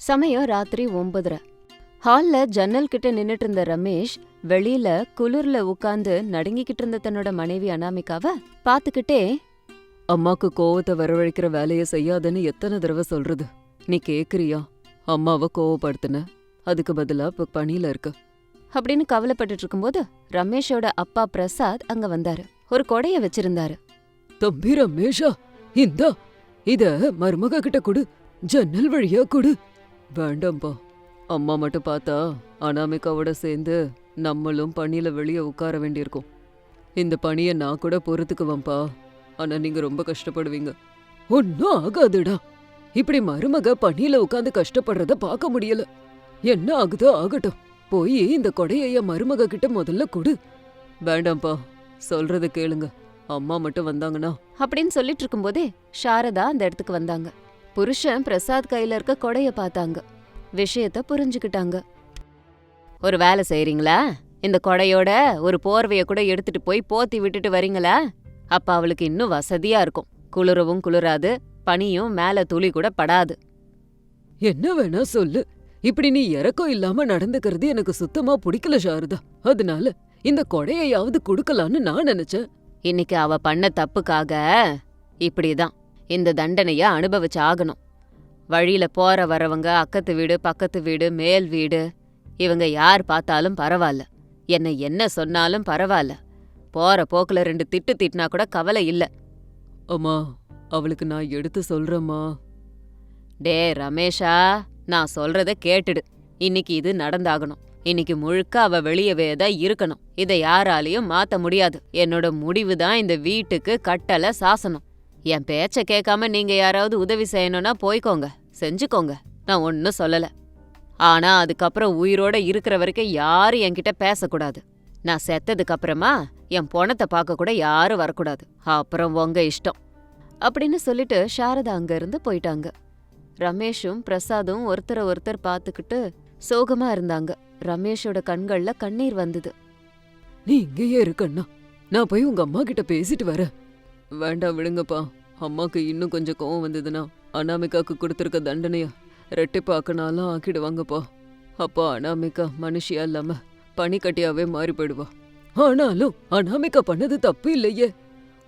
சமயம் ராத்திரி ஒன்பதரை. ஹால்ல ஜன்னல் கிட்ட நின்னுட்டு இருந்த ரமேஷ் வெளியில குளிர்ல உட்கார்ந்து நடுங்கிக்கிட்டு இருந்த தன்னோட மனைவி அனாமிகாவ பாத்துக்கிட்டே அம்மாக்கு கோவத்தை வரவழைக்கிற வேலைய செய்யாதன்னு எத்தனை தடவை சொல்றது? நீ கேக்குறியா? அம்மாவை கோவப்படுத்தின? அதுக்கு பதிலா இப்ப பணியில இருக்க. அப்படின்னு கவலைப்பட்டுட்டு இருக்கும்போது ரமேஷோட அப்பா பிரசாத் அங்க வந்தாரு. ஒரு கொடைய வச்சிருந்தாரு. தம்பி ரமேஷா இந்தா இத மருமக கிட்ட கொடு. ஜன்னல் வழியா கொடு. வேண்டாம்பா. அம்மா மட்டும் பார்த்தா அனாமிகாவோட சேர்ந்து நம்மளும் பணியில வெளியே உட்கார வேண்டியிருக்கும். இந்த பணியை நான் கூட பொறுத்துக்குவேன்ப்பா. ஆனா நீங்க ரொம்ப கஷ்டப்படுவீங்க. ஒன்றும் ஆகாதுடா. இப்படி மருமக பணியில உட்காந்து கஷ்டப்படுறத பார்க்க முடியல. என்ன ஆகுதோ ஆகட்டும். போய் இந்த கொடையை என் மருமக கிட்ட முதல்ல கொடு. வேண்டாம்ப்பா. சொல்றத கேளுங்க. அம்மா மட்டும் வந்தாங்கன்னா. அப்படின்னு சொல்லிட்டு இருக்கும்போதே சாரதா அந்த இடத்துக்கு வந்தாங்க. புருஷன் பிரசாத் கையில இருக்க கொடைய பார்த்தாங்க. விஷயத்த புரிஞ்சுக்கிட்டாங்க. ஒரு வேலை செய்றீங்களா? இந்த கொடையோட ஒரு போர்வைய கூட எடுத்துட்டு போய் போத்தி விட்டுட்டு வரீங்களா? அப்ப அவளுக்கு இன்னும் வசதியா இருக்கும். குளிரவும் குளிராது பனியும் மேல துளி கூட படாது. என்ன வேணா சொல்லு. இப்படி நீ இறக்கம் இல்லாம நடந்துக்கிறது எனக்கு சுத்தமா பிடிக்கல சாரதா. அதனால இந்த கொடையையாவது கொடுக்கலான்னு நான் நினைச்சேன். இன்னைக்கு அவ பண்ண தப்புக்காக இப்படிதான். இந்த தண்டனைய அனுபவிச்சு ஆகணும் வழியில போற வரவங்க அக்கத்து வீடு பக்கத்து வீடு மேல் வீடு இவங்க யார் பார்த்தாலும் பரவாயில்ல. என்ன என்ன சொன்னாலும் பரவாயில்ல. போற போக்குல ரெண்டு திட்டு திட்டினா கூட கவலை இல்ல. அம்மா அவளுக்கு நான் எடுத்து சொல்றேம்மா. டே ரமேஷா நான் சொல்றத கேட்டுடு. இன்னைக்கு இது நடந்தாகணும். இன்னைக்கு முழுக்க அவ வெளியவே தான் இருக்கணும். இதை யாராலையும் மாத்த முடியாது. என்னோட முடிவு தான் இந்த வீட்டுக்கு கட்டளை சாசனம் என் பேச்ச கேட்காம நீங்க யாராவது உதவி செய்யணும்னா போய்க்கோங்க செஞ்சுக்கோங்க. நான் ஒன்னும் சொல்லல. ஆனா அதுக்கப்புறம் உயிரோட இருக்கிற வரைக்கும் யாரும் என்கிட்ட பேசக்கூடாது. நான் செத்ததுக்கு அப்புறமா என் பொணத்தை பார்க்க கூட யாரும் வரக்கூடாது. அப்புறம் உங்க இஷ்டம். அப்படின்னு சொல்லிட்டு சாரதா அங்க இருந்து போயிட்டாங்க. ரமேஷும் பிரசாதும் ஒருத்தர ஒருத்தர் பார்த்துக்கிட்டு சோகமா இருந்தாங்க. ரமேஷோட கண்கள்ல கண்ணீர் வந்தது. நீ இங்கேயே இருக்கண்ணா நான் போய் உங்க அம்மா கிட்ட பேசிட்டு வரேன். வேண்டாம் விடுங்கப்பா. அம்மாவுக்கு இன்னும் கொஞ்சம் கோவம் வந்ததுன்னா அனாமிகாவுக்கு கொடுத்துருக்க தண்டனையை ரெட்டிப்பாக்கனாலும் ஆக்கிடுவாங்கப்பா. அப்போ அனாமிகா மனுஷியா இல்லாம பனிக்கட்டியாவே மாறி போயிடுவா. ஆனாலும் அனாமிகா பண்ணது தப்பு இல்லையே.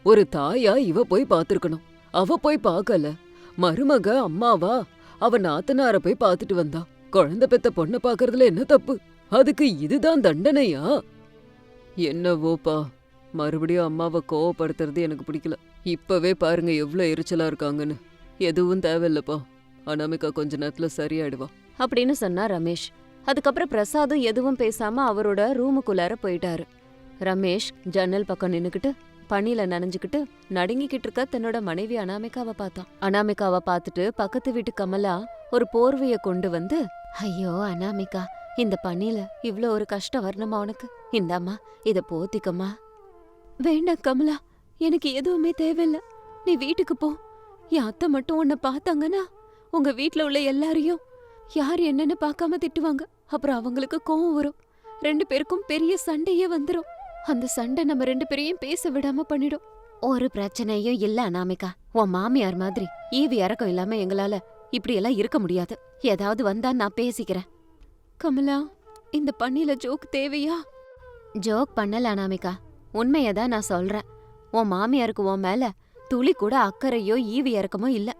ஒரு தாயா இவ போய் பார்த்துருக்கணும். அவ போய் பார்க்கல. மருமக அம்மாவா? அவ நாத்தனார போய் பார்த்துட்டு வந்தா. குழந்தை பெத்த பொண்ணை பார்க்கறதுல என்ன தப்பு? அதுக்கு இதுதான் தண்டனையா? என்னவோப்பா. மறுபடியும் அம்மாவை கோவப்படுத்துறது எனக்கு பிடிக்கல. இப்பவே பாருங்க எவ்வளோ எரிச்சலா இருக்காங்கன்னு. எதுவும் தேவையில்லப்பா. அனாமிகா கொஞ்ச நேரத்துல சரியாயிடுவா. அப்படின்னு சொன்னா ரமேஷ். அதுக்கப்புறம் பிரசாதும் எதுவும் பேசாம அவரோட ரூமுக்குள்ளார போயிட்டாரு. ரமேஷ் ஜன்னல் பக்கம் நின்னுக்கிட்டு பனியில நனைஞ்சுக்கிட்டு நடுங்கிக்கிட்டு இருக்க தன்னோட மனைவி அனாமிகாவை பார்த்தான். அனாமிகாவை பார்த்துட்டு பக்கத்து வீட்டு கமலா ஒரு போர்வைய கொண்டு வந்து ஐயோ அனாமிகா இந்த பனியில இவ்ளோ ஒரு கஷ்டம் வரணுமா உனக்கு? இந்தாம்மா இத போத்திக்கம்மா. வேண்டாம் கமலா எனக்கு எதுவுமே தேவையில்ல. நீ வீட்டுக்கு போ. என் அத்தை மட்டும் உன்னை பார்த்தாங்கன்னா உங்க வீட்ல உள்ள எல்லாரையும் யார் என்னன்னு பார்க்காம திட்டுவாங்க. அப்புறம் அவங்களுக்கு கோவம் வரும். ரெண்டு பேருக்கும் பெரிய சண்டையே வந்துரும். அந்த சண்டை நம்ம ரெண்டு பேரையும் பேச விடாம பண்ணிடும். ஒரு பிரச்சனையும் இல்ல அனாமிகா. உன் மாமியார் மாதிரி ஈவி இறக்கம் இல்லாம எங்களால இப்படி எல்லாம் இருக்க முடியாது. ஏதாவது வந்தா நான் பேசிக்கிறேன். கமலா இந்த பண்ணில ஜோக் தேவையா? ஜோக் பண்ணல அனாமிகா. உண்மையதான் நான் சொல்றேன். உன் மாமியாருக்கு உன் மேல துளி கூட அக்கறையோ ஈவி இறக்கமோ இல்ல.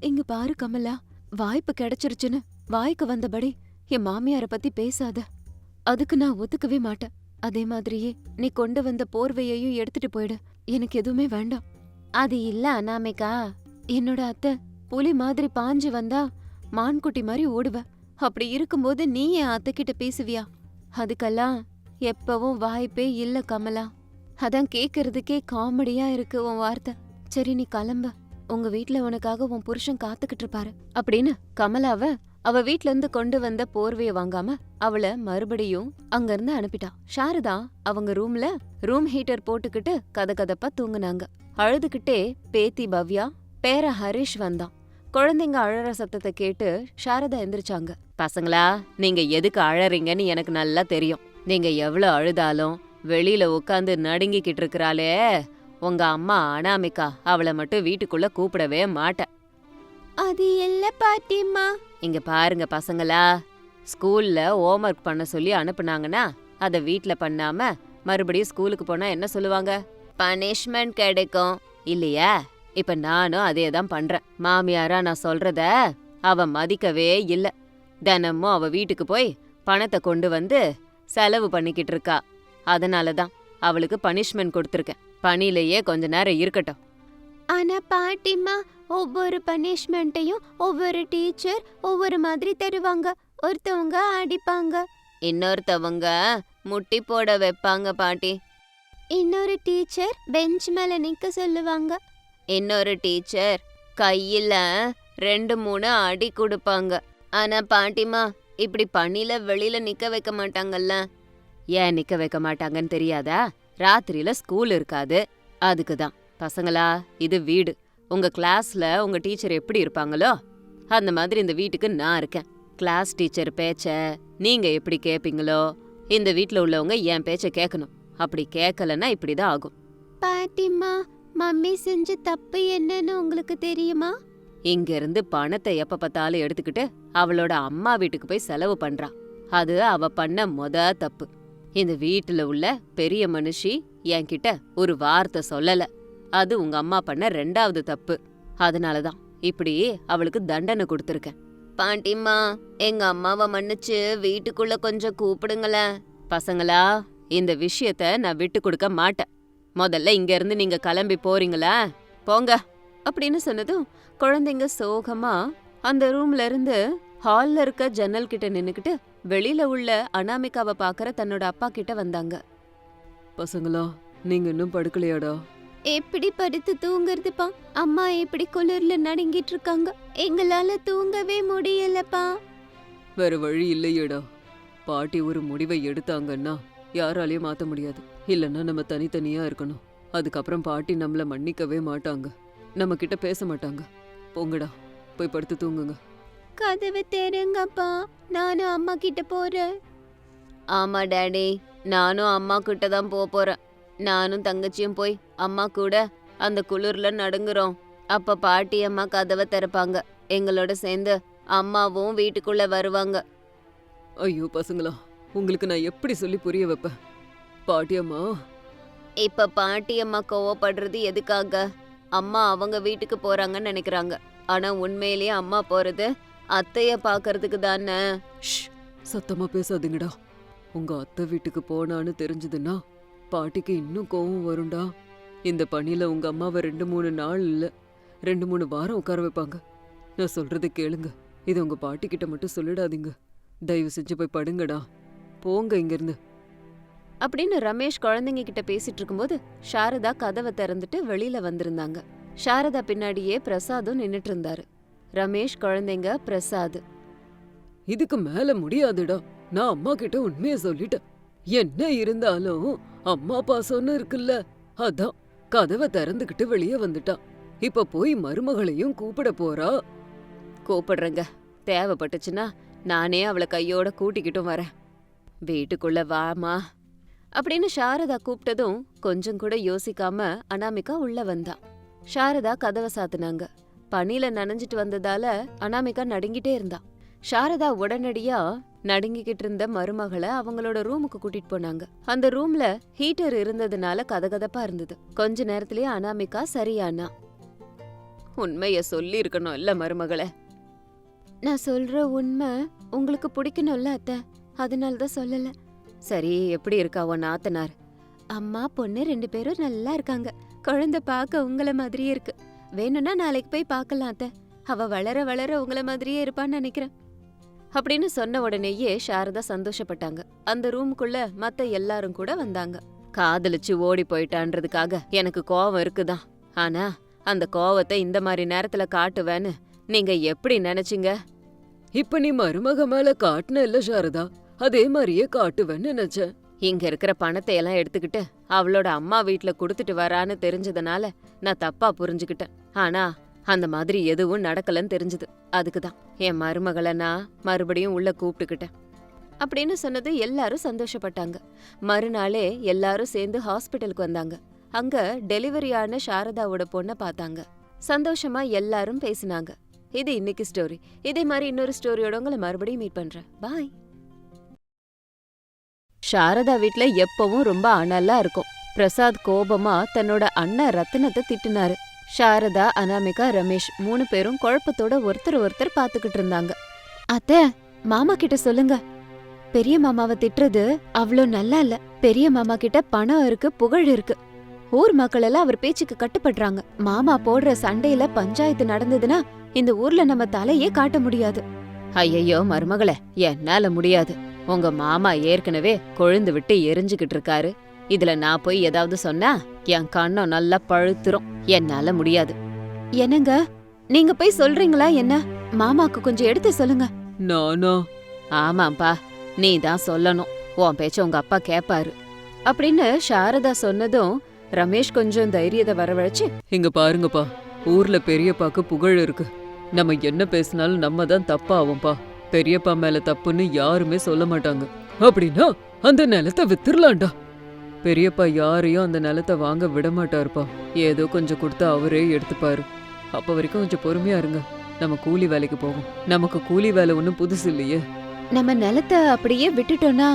இங்க பாரு கமலா வாய்ப்பு கிடைச்சிருச்சுன்னு வாய்க்கு வந்தபடி என் மாமியார பத்தி பேசாத. அதுக்கு நான் ஒத்துக்கவே மாட்டேன். அதே மாதிரியே நீ கொண்டு வந்த போர்வையையும் எடுத்துட்டு போயிடு. எனக்கு எதுவுமே வேண்டாம். அது இல்ல அனாமிகா. என்னோட அத்தை புலி மாதிரி பாஞ்சு வந்தா மான்குட்டி மாதிரி ஓடுவ. அப்படி இருக்கும்போது நீ என் அத்தை கிட்ட பேசுவியா? அதுக்கெல்லாம் எப்பவும் வாய்ப்பே இல்ல கமலா. அதான் கேக்குறதுக்கே காமெடியா இருக்கு உன் வார்த்தை. சரி நீ கிளம்ப. உங்க வீட்ல உனக்காக உன் புருஷன் காத்துக்கிட்டு இருப்பாரு. அப்படின்னு கமலாவ அவ வீட்ல இருந்து கொண்டு வந்த போர்வைய வாங்காம அவளை மறுபடியும் அங்க இருந்து அனுப்பிட்டா. சாரதா அவங்க ரூம்ல ரூம் ஹீட்டர் போட்டுக்கிட்டு கத கதப்பா தூங்குனாங்க. அழுதுகிட்டே பேத்தி பவ்யா பேர ஹரிஷ் வந்தான். குழந்தைங்க அழற சத்தத்தை கேட்டு சாரதா எந்திரிச்சாங்க. பசங்களா நீங்க எதுக்கு அழறீங்கன்னு எனக்கு நல்லா தெரியும். நீங்க எவ்வளவு அழுதாலும் வெளியில உட்காந்து நடுங்கிக்கிட்டு இருக்கறாளே. உங்க அம்மா அனாமிகா அவளை மட்டும் வீட்டுக்குள்ள கூப்பிடவே மாட்டேன் அது இல்ல பாட்டிம்மா. இங்க பாருங்க பசங்களா ஸ்கூல்ல ஹோம்ஒர்க் பண்ண சொல்லி அனுப்புனாங்கன்னா அத வீட்ல பண்ணாம மறுபடியும் ஸ்கூலுக்கு போனா என்ன சொல்லுவாங்க? பனிஷ்மெண்ட் கிடைக்கும். இல்லையா? இப்ப நானும் அதே தான் பண்றேன். மாமியாரா நான் சொல்றத அவ மதிக்கவே இல்ல. தினமும் அவ வீட்டுக்கு போய் பணத்தை கொண்டு வந்து செலவு பண்ணிக்கிட்டு இருக்கா. அதனால தான் அவளுக்கு பனிஷ்மெண்ட் கொடுத்துருக்கேன். பணியிலேயே கொஞ்ச நேரம் இருக்கட்டும். ஆனா பாட்டிம்மா ஒவ்வொரு பனிஷ்மெண்ட்டையும் ஒவ்வொரு டீச்சர் ஒவ்வொரு மாதிரி தருவாங்க. ஒருத்தவங்க அடிப்பாங்க. இன்னொருத்தவங்க முட்டி போட வைப்பாங்க பாட்டி. இன்னொரு டீச்சர் பெஞ்ச் மேல நிக்க சொல்லுவாங்க. இன்னொரு டீச்சர் கையில ரெண்டு மூணு அடி கொடுப்பாங்க. ஆனா பாட்டிமா இப்படி பனில வெளியில நிக்க வைக்க மாட்டாங்கல்ல. ஏன் நிக்க வைக்க மாட்டாங்கன்னு தெரியாதா? ராத்திரியில ஸ்கூல் இருக்காது. அதுக்கு தான் பசங்களா இது வீடு. உங்க கிளாஸ்ல உங்க டீச்சர் எப்படி இருப்பாங்களோ? அந்த மாதிரி இந்த வீட்டுக்கு நான் இருக்கேன். கிளாஸ் டீச்சர் பேச்ச நீங்க எப்படி கேப்பீங்களோ? இந்த வீட்ல உள்ளவங்க என் பேச்ச கேட்கணும் அப்படி கேட்கலன்னா இப்படிதான் ஆகும். பாட்டிம்மா மம்மி செஞ்ச தப்பு என்னன்னு உங்களுக்கு தெரியுமா? இங்க இருந்து பணத்தை எப்ப பார்த்தாலும் எடுத்துக்கிட்டு அவளோட அம்மா வீட்டுக்கு போய் செலவு பண்றா. அது அவ பண்ண மொத தப்பு. இந்த வீட்டுல உள்ள பெரிய மனுஷி என்கிட்ட ஒரு வார்த்தை சொல்லல. அது உங்க அம்மா பண்ண ரெண்டாவது தப்பு. அதனாலதான் இப்படி அவளுக்கு தண்டனை கொடுத்துருக்கேன். பாண்டிம்மா எங்க அம்மாவை மன்னிச்சு வீட்டுக்குள்ள கொஞ்சம் கூப்பிடுங்களேன். பசங்களா இந்த விஷயத்த நான் விட்டு கொடுக்க மாட்டேன். முதல்ல இங்க இருந்து நீங்க கிளம்பி போறீங்களா? போங்க அப்படின்னு சொன்னதும் குழந்தைங்க சோகமா அந்த ரூம்ல இருந்து ஹால்ல இருக்க ஜன்னல் கிட்ட நின்னுக்கிட்டு வெளியில உள்ள அனாமிகாவை பாக்குற தன்னோட அப்பா கிட்ட வந்தாங்க. பசங்களா நீங்க இன்னும் படுக்கலையாடா? எப்படி படுத்து தூங்குறதுப்பா? அம்மா எப்படி குளிர்ல நடுங்கிட்டு இருக்காங்க எங்களால தூங்கவே முடியலப்பா. வேற வழி இல்லையேடா. பாட்டி ஒரு முடிவை எடுத்தாங்கன்னா யாராலையும் மாத்த முடியாது. இல்லைன்னா நம்ம தனித்தனியா இருக்கணும். அதுக்கப்புறம் பாட்டி நம்மள மன்னிக்கவே மாட்டாங்க. நம்ம கிட்ட பேச மாட்டாங்க. போங்கடா போய் படுத்து தூங்குங்க. கதவை தெருங்கப்பா நானும் அம்மா கிட்ட போறேன். ஆமா டாடி. நானும் அம்மா கிட்ட தான் போக போறேன். நானும் தங்கச்சியும் போய் அம்மா கூட அந்த குளிர்ல நடுங்குறோம். அப்ப பாட்டி அம்மா கதவை திறப்பாங்க. எங்களோட சேர்ந்து அம்மாவும் வீட்டுக்குள்ள வருவாங்க. ஐயோ பசங்களா உங்களுக்கு நான் எப்படி சொல்லி புரிய வைப்பேன்? பாட்டியம்மா இப்ப பாட்டி அம்மா கோவப்படுறது எதுக்காக? அம்மா அவங்க வீட்டுக்கு போறாங்கன்னு நினைக்கிறாங்க. ஆனா உண்மையிலேயே அம்மா போறது அத்தைய பாக்குறதுக்கு தானே? ஷ் சத்தமா பேசாதீங்கடா. உங்க அத்தை வீட்டுக்கு போனான்னு தெரிஞ்சதுன்னா பாட்டிக்கு இன்னும் கோவம் வரும்டா. இந்த பணியில உங்க அம்மாவை ரெண்டு மூணு நாள் இல்ல ரெண்டு மூணு வாரம் உட்கார வைப்பாங்க. நான் சொல்றதை கேளுங்க. இது உங்க பாட்டி கிட்ட மட்டும் சொல்லிடாதீங்க. தயவு செஞ்சு போய் படுங்கடா. போங்க இங்கிருந்து. அப்படின்னு ரமேஷ் குழந்தைங்க கிட்ட பேசிட்டு இருக்கும்போது சாரதா கதவை திறந்துட்டு வெளியில வந்திருந்தாங்க. சாரதா பின்னாடியே பிரசாதும் நின்னுட்டு இருந்தாரு. ரமேஷ் குழந்தைங்க பிரசாத். இதுக்கு மேல முடியாதுடா. நான் அம்மா கிட்ட உண்மைய சொல்லிட்டேன். என்ன இருந்தாலும் அம்மா பாசம்னு இருக்குல்ல அதான் கதவை திறந்துகிட்டு வெளியே வந்துட்டா இப்ப போய் மருமகளையும் கூப்பிட போறா? கூப்பிடுறேங்க. தேவைப்பட்டுச்சுன்னா நானே அவளை கையோட கூட்டிக்கிட்டும் வரேன். வீட்டுக்குள்ள வாமா. அப்படின்னு சாரதா கூப்பிட்டதும் கொஞ்சம் கூட யோசிக்காம அனாமிகா உள்ள வந்தா. சாரதா கதவை சாத்துனாங்க. பனியில நனைஞ்சிட்டு வந்ததால அனாமிகா நடுங்கிட்டே இருந்தா. சாரதா உடனடியா நடுங்கிக்கிட்டு இருந்த மருமகளை அவங்களோட ரூமுக்கு கூட்டிட்டு போனாங்க. அந்த ரூம்ல ஹீட்டர் இருந்ததுனால கதகதப்பா இருந்தது. கொஞ்ச நேரத்திலேயே அனாமிகா சரியானா. உண்மைய சொல்லி இருக்கணும் இல்ல மருமகளே. நான் சொல்ற உண்மை உங்களுக்கு பிடிக்கணும்ல அத்தை. அதனால தான் சொல்லல. சரி எப்படி இருக்கா உன் நாத்தனார்? அம்மா பொண்ணு ரெண்டு பேரும் நல்லா இருக்காங்க. குழந்தை பார்க்க உங்களை மாதிரியே இருக்கு. வேணும்னா நாளைக்கு போய் பார்க்கலாம் அத்தை. அவ வளர வளர உங்கள மாதிரியே இருப்பான்னு நினைக்கிறேன். அப்படின்னு சொன்ன உடனேயே சாரதா சந்தோஷப்பட்டாங்க. அந்த ரூமுக்குள்ள மத்த எல்லாரும் கூட வந்தாங்க. காதலிச்சு ஓடி போயிட்டான்றதுக்காக எனக்கு கோவம் இருக்குதான் ஆனா அந்த கோவத்தை இந்த மாதிரி நேரத்துல காட்டுவேன்னு நீங்க எப்படி நினைச்சீங்க? இப்ப நீ மருமக மேல காட்டுன இல்ல சாரதா? அதே மாதிரியே காட்டுவேன்னு நினைச்சேன். இங்க இருக்கிற பணத்தை எல்லாம் எடுத்துக்கிட்டு அவளோட அம்மா வீட்ல கொடுத்துட்டு வரான்னு தெரிஞ்சதுனால நான் தப்பா புரிஞ்சுக்கிட்டேன். ஆனா அந்த மாதிரி எதுவும் நடக்கலன்னு தெரிஞ்சது. அதுக்கு தான் என் மருமகளை நான் மறுபடியும் உள்ள கூப்பிட்டுக்கிட்டேன். அப்படின்னு சொன்னது எல்லாரும் சந்தோஷப்பட்டாங்க. மறுநாளே எல்லாரும் சேர்ந்து ஹாஸ்பிட்டலுக்கு வந்தாங்க. அங்க டெலிவரியான சாரதாவோட பொண்ணை பார்த்தாங்க. சந்தோஷமா எல்லாரும் பேசினாங்க. இது இன்னைக்கு ஸ்டோரி இதே மாதிரி இன்னொரு ஸ்டோரியோட உங்களை மறுபடியும் மீட் பண்றேன். பாய் சாரதா வீட்ல எப்பவும் ரொம்ப அனலா இருக்கும். பிரசாத் கோபமா தன்னோட அண்ணன் ரத்தினத்தை திட்டினாரு. சாரதா அனாமிகா ரமேஷ் மூணு பேரும் குழப்பத்தோட ஒருத்தர் ஒருத்தர் பாத்துக்கிட்டு இருந்தாங்க. அத்தை மாமா கிட்ட சொல்லுங்க. பெரிய மாமாவை திட்டுறது அவ்ளோ நல்லா இல்ல. பெரிய மாமா கிட்ட பணம் இருக்கு புகழ் இருக்கு. ஊர் மக்கள் எல்லாம் அவர் பேச்சுக்கு கட்டுப்படுறாங்க. மாமா போடுற சண்டையில பஞ்சாயத்து நடந்ததுன்னா இந்த ஊர்ல நம்ம தலையே காட்ட முடியாது. ஐயையோ மருமகளே என்னால முடியாது. உங்க மாமா ஏற்கனவே கொழுந்து விட்டு எரிஞ்சுகிட்டு இருக்காரு. இதுல நான் போய் ஏதாவது சொன்னா என் கண்ணம் நல்லா பழுத்துரும். என்னால முடியாது. என்னங்க? நீங்க போய் சொல்றீங்களா என்ன? மாமாக்கு கொஞ்சம் எடுத்து சொல்லுங்க. நானா? ஆமாப்பா நீ தான் சொல்லணும். உன் பேச்ச உங்க அப்பா கேப்பாரு. அப்படின்னு சாரதா சொன்னதும் ரமேஷ் கொஞ்சம் தைரியத்தை வரவழைச்சு இங்க பாருங்கப்பா ஊர்ல பெரியப்பாக்கு புகழ் இருக்கு. நம்ம என்ன பேசினாலும் நம்ம தான் தப்பாவோம்ப்பா பெரியப்பா மேல தப்புன்னு யாருமே சொல்ல மாட்டாங்க. அப்படின்னா அந்த நிலத்தை வித்துர்லாம்டா. பெரியப்பா யாரையும் அந்த நிலத்தை வாங்க விட மாட்டாருப்பா ஏதோ கொஞ்சம் கொடுத்து அவரே எடுத்துப்பாரு. அப்ப வரைக்கும் கொஞ்சம் பொறுமையா இருங்க. நம்ம கூலி வேலைக்கு போவோம். நமக்கு கூலி வேலை ஒன்றும் புதுசு இல்லையே. நம்ம நிலத்தை அப்படியே விட்டுட்டோம்னா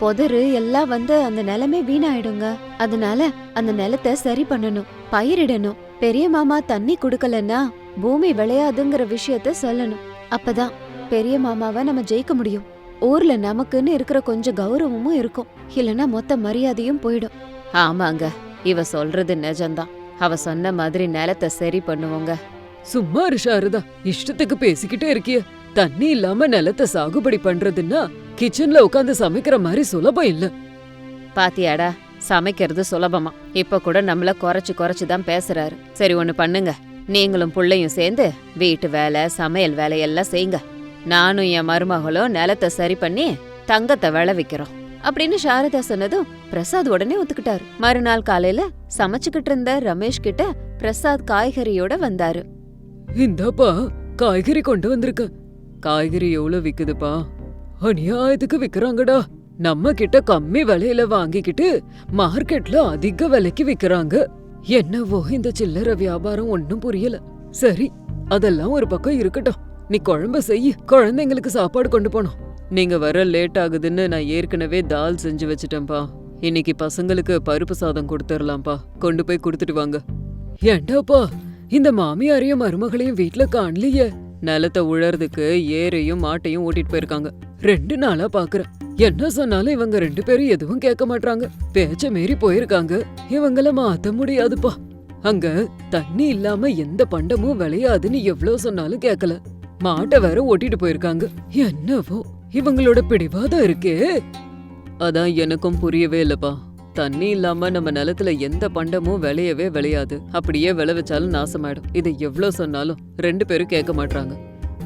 புதரு எல்லாம் வந்து அந்த நிலமே வீணாயிடுங்க. அதனால அந்த நிலத்தை சரி பண்ணணும். பயிரிடணும். பெரிய மாமா தண்ணி குடுக்கலன்னா பூமி விளையாதுங்கிற விஷயத்த சொல்லணும். அப்பதான் பெரிய மாமாவை நம்ம ஜெயிக்க முடியும். ஊர்ல நமக்குன்னு இருக்கிற கொஞ்சம் கௌரவமும் இருக்கும். இல்லனா மொத்த மரியாதையும் போயிடும். ஆமாங்க இவ சொல்றது நிஜம்தான். அவ சொன்ன மாதிரி நிலத்தை சரி பண்ணுவோங்க. சும்மா இரு சாரதா. இஷ்டத்துக்கு பேசிக்கிட்டே இருக்கிய. தண்ணி இல்லாம நிலத்தை சாகுபடி பண்றதுன்னா கிச்சன்ல உட்காந்து சமைக்கிற மாதிரி சுலபம் இல்ல. பாத்தியாடா சமைக்கிறது சுலபமா. இப்ப கூட நம்மள குறைச்சு குறைச்சு தான் பேசுறாரு. சரி ஒண்ணு பண்ணுங்க. நீங்களும் புள்ளையும் சேர்ந்து வீட்டு வேலை சமையல் வேலையெல்லாம் செய்யுங்க. நானும் என் மருமகளும் நிலத்தை சரி பண்ணி தங்கத்தை விளைவிக்கிறோம். அப்படின்னு சாரதா சொன்னதும் பிரசாத் உடனே ஒத்துக்கிட்டாரு. மறுநாள் காலையில சமைச்சுக்கிட்டு இருந்த ரமேஷ் கிட்ட பிரசாத் காய்கறியோட வந்தாரு. இந்தாப்பா காய்கறி கொண்டு வந்திருக்க. காய்கறி எவ்வளவு விக்குதுப்பா? அநியாயத்துக்கு விக்கிறாங்கடா. நம்ம கிட்ட கம்மி விலையில வாங்கிக்கிட்டு மார்க்கெட்ல அதிக விலைக்கு விக்கிறாங்க. என்னவோ இந்த சில்லறை வியாபாரம் ஒன்னும் புரியல. சரி அதெல்லாம் ஒரு பக்கம் இருக்கட்டும். நீ குழம்ப செய் குழந்தைங்களுக்கு சாப்பாடு கொண்டு போனோம் நீங்க வர லேட் ஆகுதுன்னு நான் ஏற்கனவே தால் செஞ்சு வச்சிட்டேன்ப்பா இன்னைக்கு பசங்களுக்கு பருப்பு சாதம் கொடுத்துடலாம்ப்பா கொண்டு போய் கொடுத்துட்டு வாங்க. ஏண்டாப்பா இந்த மாமியாரையும் மருமகளையும் வீட்ல காணலையே. நிலத்தை உழறதுக்கு ஏரையும் மாட்டையும் ஓட்டிட்டு போயிருக்காங்க. ரெண்டு நாளா பாக்குறேன். என்ன சொன்னாலும் இவங்க ரெண்டு பேரும் எதுவும் கேட்க மாட்டாங்க பேச்ச மீறி போயிருக்காங்க. இவங்கள மாத்த முடியாதுப்பா. அங்க தண்ணி இல்லாம எந்த பண்டமும் விளையாதுன்னு எவ்வளவு சொன்னாலும் கேட்கல மாட்டை வேற ஓட்டிட்டு போயிருக்காங்க. என்னவோ. இவங்களோட பிடிவாதம் இருக்கே. அதான் எனக்கும் புரியவே இல்லப்பா. தண்ணி இல்லாம நம்ம நிலத்துல எந்த பண்டமும் விளையவே விளையாது. அப்படியே விளைவிச்சாலும் நாசமாயிடும். இதை எவ்வளவு சொன்னாலும் ரெண்டு பேரும் கேட்க மாட்டாங்க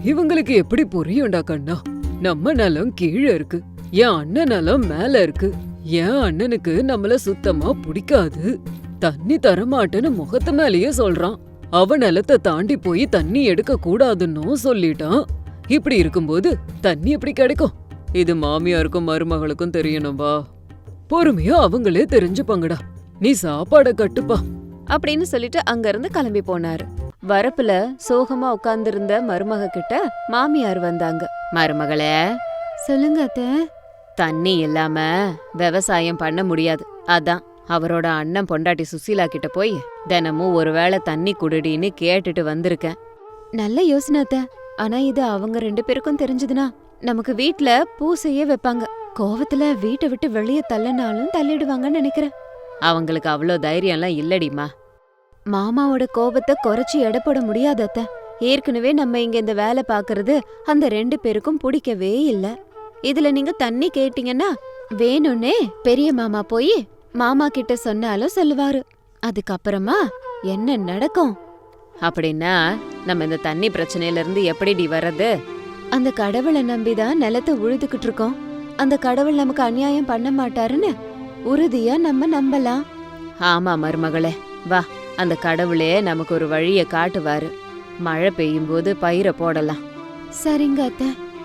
இவங்களுக்கு எப்படி புரியும்டா கண்ணா? நம்ம நிலம் கீழே இருக்கு. என் அண்ணன் நிலம் மேல இருக்கு. என் அண்ணனுக்கு நம்மள சுத்தமா பிடிக்காது. தண்ணி தரமாட்டேன்னு முகத்து மேலேயே சொல்றான். அவன் நிலத்தை தாண்டி போய் தண்ணி எடுக்க கூடாதுன்னும் சொல்லிட்டான். இப்படி இருக்கும்போது தண்ணி எப்படி கிடைக்கும்? இது மாமியாருக்கும் மருமகளுக்கும் தெரியணும்பா பொறுமையா அவங்களே தெரிஞ்சுப்பாங்கடா. நீ சாப்பாட கட்டுப்பா. அப்படின்னு சொல்லிட்டு அங்க இருந்து கிளம்பி போனாரு. வரப்புல சோகமா உட்கார்ந்திருந்த மருமக கிட்ட மாமியார் வந்தாங்க. மருமகளே. சொல்லுங்க அத்தை. தண்ணி இல்லாம விவசாயம் பண்ண முடியாது. அதான் அவரோட அண்ணன் பொண்டாட்டி சுசீலா கிட்ட போய் தினமும் ஒருவேளை தண்ணி குடுடின்னு கேட்டுட்டு வந்திருக்கேன். நல்ல யோசனை அத்தை. ஆனா இது அவங்க ரெண்டு பேருக்கும் தெரிஞ்சதுன்னா நமக்கு வீட்ல பூசையே வைப்பாங்க. கோவத்துல வீட்டை விட்டு வெளியே தள்ளனாலும் தள்ளிடுவாங்கன்னு நினைக்கிறேன். அவங்களுக்கு அவ்வளோ தைரியம்லாம் இல்லடிமா மாமாவோட கோபத்தை குறைச்சி எடை போட முடியாது அத்த. ஏற்கனவே நம்ம இங்க இந்த வேலை பாக்குறது அந்த ரெண்டு பேருக்கும் பிடிக்கவே இல்ல. இதுல நீங்க தண்ணி கேட்டீங்கன்னா வேணும்னே பெரிய மாமா போய் மாமா கிட்ட சொன்னாலும் சொல்லுவாரு. அதுக்கப்புறமா என்ன நடக்கும்? அப்படின்னா நம்ம இந்த தண்ணி பிரச்சனையில இருந்து எப்படிடி வர்றது? அந்த கடவுளை நம்பிதான் நிலத்தை உழுதுகிட்டு இருக்கோம். அந்த கடவுள் நமக்கு அநியாயம் பண்ண மாட்டாருன்னு உறுதியா நம்ம நம்பலாம். ஆமா மருமகளே வா அந்த கடவுளே நமக்கு ஒரு வழிய காட்டுவாரு. மழை பெய்யும் போது பயிரை போடலாம். சரிங்க அத்த.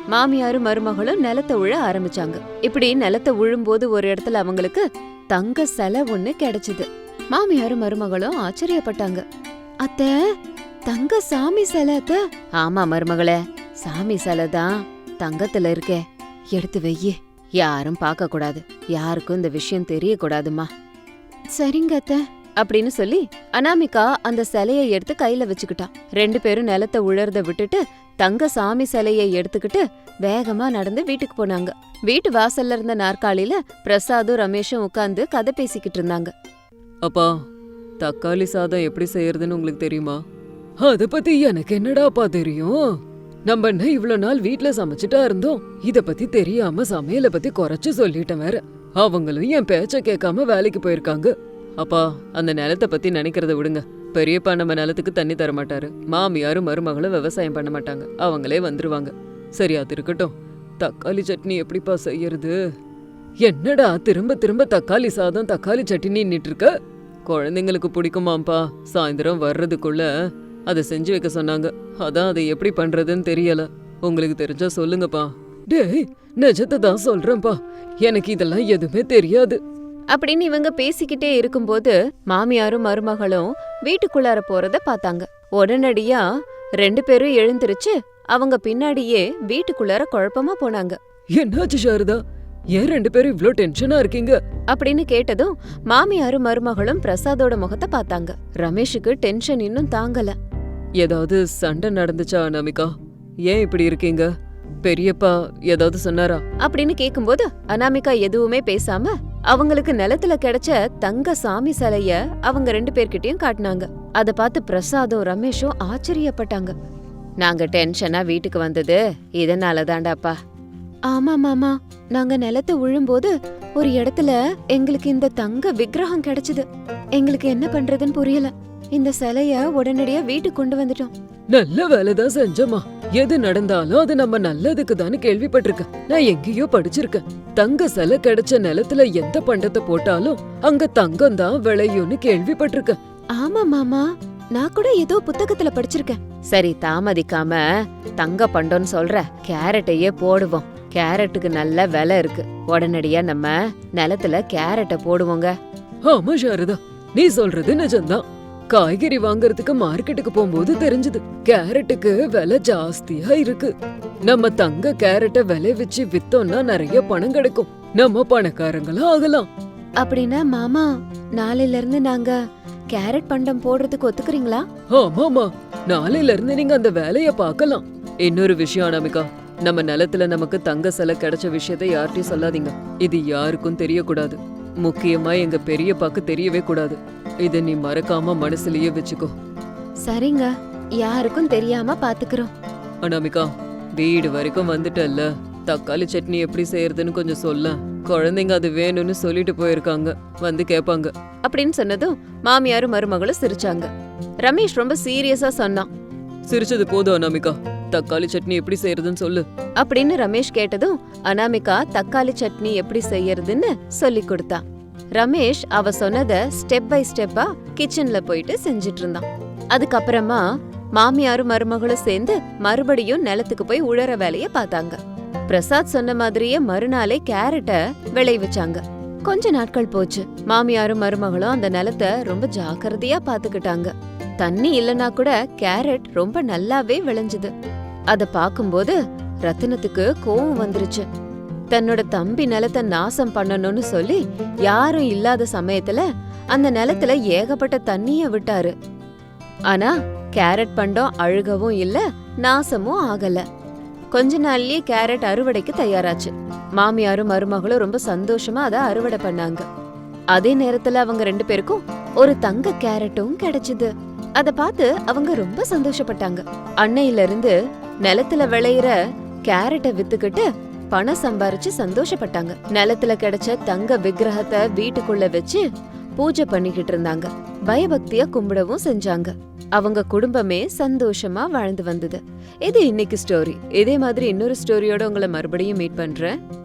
மாமியாரும் மருமகளும் நிலத்தை உழ ஆரம்பிச்சாங்க. இப்படி நிலத்தை உழும்போது ஒரு இடத்துல அவங்களுக்கு தங்க சிலை ஒண்ணு கிடைச்சது. மாமியாரும் மருமகளும் ஆச்சரியப்பட்டாங்க. அத்த தங்க சாமி சிலை அத்த. ஆமா மருமகளே சாமி சிலை தான் தங்கத்துல இருக்கே. எடுத்து வெய்யி யாரும் பார்க்க கூடாது. யாருக்கும் இந்த விஷயம் தெரியக்கூடாதுமா சரிங்க அத்த. அப்படின்னு சொல்லி அனாமிகா அந்த சிலைய எடுத்து கையில வச்சுக்கிட்டா. ரெண்டு பேரும் நிலத்தை உழறத விட்டுட்டு தங்க சாமி சிலைய எடுத்துக்கிட்டு வேகமா நடந்து வீட்டுக்கு போனாங்க. வீட்டு வாசல்ல இருந்த நாற்காலியில பிரசாதும் ரமேஷும் உட்கார்ந்து கதை பேசிக்கிட்டு இருந்தாங்க. அப்பா தக்காளி சாதம் எப்படி செய்யறதுன்னு உங்களுக்கு தெரியுமா? அத பத்தி எனக்கு என்னடாப்பா தெரியும்? நம்ம என்ன இவ்ளோ நாள் வீட்டுல சமைச்சிட்டா இருந்தோம். இத பத்தி தெரியாம சமையல பத்தி குறைச்சு சொல்லிட்டேன் வேற. அவங்களும் என் பேச்ச கேட்காம வேலைக்கு போயிருக்காங்க. அப்பா அந்த நிலத்தை பத்தி நினைக்கிறத விடுங்க. பெரியப்பா நம்ம நிலத்துக்கு தண்ணி தர மாட்டாரு. மாமியாரும் மருமகளும் விவசாயம் பண்ண மாட்டாங்க. அவங்களே வந்துருவாங்க. சரி அது இருக்கட்டும். தக்காளி சட்னி எப்படிப்பா செய்யறது? என்னடா திரும்ப திரும்ப தக்காளி சாதம் தக்காளி சட்னி இருக்க? குழந்தைங்களுக்கு பிடிக்குமாப்பா சாயந்தரம் வர்றதுக்குள்ள அதை செஞ்சு வைக்க சொன்னாங்க. அதான் அதை எப்படி பண்றதுன்னு தெரியல. உங்களுக்கு தெரிஞ்சா சொல்லுங்கப்பா. டேய் நிஜத்தை தான் சொல்றேன்ப்பா. எனக்கு இதெல்லாம் எதுவுமே தெரியாது. அப்படின்னு இவங்க பேசிக்கிட்டே இருக்கும்போது மாமியாரும் மருமகளும் வீட்டுக்குள்ளார போறத பார்த்தாங்க. உடனடியா ரெண்டு பேரும் எழுந்திருச்சு அவங்க பின்னாடியே வீட்டுக்குள்ளார குழப்பமா போனாங்க. என்னாச்சு சாரதா? ஏன் ரெண்டு பேரும் இவ்ளோ டென்ஷனா இருக்கீங்க? அப்படின்னு கேட்டதும் மாமியாரும் மருமகளும் பிரசாதோட முகத்தை பார்த்தாங்க. ரமேஷுக்கு டென்ஷன் இன்னும் தாங்கல. ஏதாவது சண்டை நடந்துச்சா நமிகா ஏன் இப்படி இருக்கீங்க? பெரியப்பா ஏதாவது சொன்னாரா? அப்படின்னு கேக்கும்போது அனாமிகா எதுவுமே பேசாம அவங்களுக்கு நிலத்துல கிடைச்ச தங்க சாமி சிலைய அவங்க ரெண்டு பேர்கிட்டயும் காட்டினாங்க. அத பார்த்து பிரசாதும் ரமேஷும் ஆச்சரியப்பட்டாங்க. நாங்க டென்ஷனா வீட்டுக்கு வந்தது இதனால தாண்டாப்பா ஆமா மாமா. நாங்க நிலத்தை உழும்போது ஒரு இடத்துல எங்களுக்கு இந்த தங்க விக்கிரகம் கிடைச்சது. எங்களுக்கு என்ன பண்றதுன்னு புரியல. இந்த சிலைய உடனடியா வீட்டுக்கு கொண்டு வந்துட்டோம். நல்ல வேலைதான் செஞ்சோமா எது நடந்தாலும் அது நம்ம நல்லதுக்கு தான் கேள்விப்பட்டிருக்கேன் நான் எங்கேயோ படிச்சிருக்கேன். தங்க சிலை கிடைச்ச நிலத்துல எந்த பண்டத்தை போட்டாலும் அங்க தங்கம் தான் விளையும்னு கேள்விப்பட்டிருக்கேன் ஆமா மாமா. நான் கூட ஏதோ புத்தகத்துல படிச்சிருக்கேன். சரி தாமதிக்காம தங்க பண்டோன்னு சொல்ற கேரட்டையே போடுவோம். கேரட்டுக்கு நல்ல விலை இருக்கு. உடனடியா நம்ம நிலத்துல கேரட்டை போடுவோங்க. ஆமா சாரதா. நீ சொல்றது நிஜம்தான். காய்கறி வாங்குறதுக்கு மார்க்கெட்டுக்கு போகும்போது தெரிஞ்சது. கேரட்டுக்கு விலை ஜாஸ்தியா இருக்கு. நம்ம தங்க கேரட்டை விலை வச்சு வித்தோம்னா நிறைய பணம் கிடைக்கும். நம்ம பணக்காரங்களா ஆகலாம். அப்படின்னா மாமா நாளையில இருந்து நாங்க கேரட் பண்டம் போடுறதுக்கு ஒத்துக்கிறீங்களா? ஆமாமா நாளையில இருந்து நீங்க அந்த வேலைய பார்க்கலாம். இன்னொரு விஷயம் அனாமிகா. நம்ம நிலத்துல நமக்கு தங்க சிலை கிடைச்ச விஷயத்த யார்கிட்டயும் சொல்லாதீங்க. இது யாருக்கும் தெரியக்கூடாது. முக்கியமா எங்க பெரியப்பாக்கு தெரியவே கூடாது. இத நீ மறக்காம மனசுலயே வச்சுக்கோ. சரிங்க. யாருக்கும் தெரியாம பாத்துக்கிறோம். அனாமிகா வீடு வரைக்கும் வந்துட்டல்ல. தக்காளி சட்னி எப்படி செய்யறதுன்னு கொஞ்சம் சொல்ல. குழந்தைங்க அது வேணும்னு சொல்லிட்டு போயிருக்காங்க. வந்து கேட்பாங்க அப்படின்னு சொன்னதும் மாமியாரும் மருமகளும் சிரிச்சாங்க. ரமேஷ் ரொம்ப சீரியஸா சொன்னான். சிரிச்சது போதும் அனாமிகா. தக்காளி சட்னி எப்படி செய்யறதுன்னு சொல்லு. அப்படின்னு ரமேஷ் கேட்டதும் அனாமிகா தக்காளி சட்னி எப்படி செய்யறதுன்னு சொல்லி கொடுத்தா. ரமேஷ் அவ சொன்னத ஸ்டெப் பை ஸ்டெப்பா கிச்சன்ல போயிட்டு செஞ்சுட்டு இருந்தான். அதுக்கப்புறமா மாமியாரும் மருமகளும் சேர்ந்து மறுபடியும் நிலத்துக்கு போய் உழற வேலைய பார்த்தாங்க. பிரசாத் சொன்ன மாதிரியே மறுநாளே கேரட்ட விளைவிச்சாங்க கொஞ்ச நாட்கள் போச்சு. மாமியாரும் மருமகளும் அந்த நிலத்தை ரொம்ப ஜாக்கிரதையா பாத்துக்கிட்டாங்க தண்ணி இல்லனா கூட கேரட் ரொம்ப நல்லாவே விளைஞ்சது. அத பாக்கும்போது ரத்தினத்துக்கு கோவம் வந்துருச்சு. தன்னோட தம்பி நிலத்தை நாசம் பண்ணணும்னு சொல்லி யாரும் இல்லாத சமயத்துல அந்த நிலத்துல ஏகப்பட்ட தண்ணிய விட்டாரு. ஆனா கேரட் பண்டம் அழுகவும் இல்ல நாசமும் ஆகல. கொஞ்ச நாள்லயே கேரட் அறுவடைக்கு தயாராச்சு. மாமியாரும் மருமகளும் ரொம்ப சந்தோஷமா அதை அறுவடை பண்ணாங்க. அதே நேரத்துல அவங்க ரெண்டு பேருக்கும் ஒரு தங்க கேரட்டும் கிடைச்சது. அத பார்த்து அவங்க ரொம்ப சந்தோஷப்பட்டாங்க. அன்னையில இருந்து நிலத்துல விளையிற கேரட்டை வித்துக்கிட்டு பணம் சம்பாரிச்சு சந்தோஷப்பட்டாங்க. நிலத்துல கிடைச்ச தங்க விக்கிரகத்தை வீட்டுக்குள்ள வச்சு பூஜை பண்ணிக்கிட்டு இருந்தாங்க. பயபக்தியா கும்பிடவும் செஞ்சாங்க. அவங்க குடும்பமே சந்தோஷமா வாழ்ந்து வந்தது. இது இன்னைக்கு ஸ்டோரி இதே மாதிரி இன்னொரு ஸ்டோரியோட உங்களை மறுபடியும் மீட் பண்றேன்.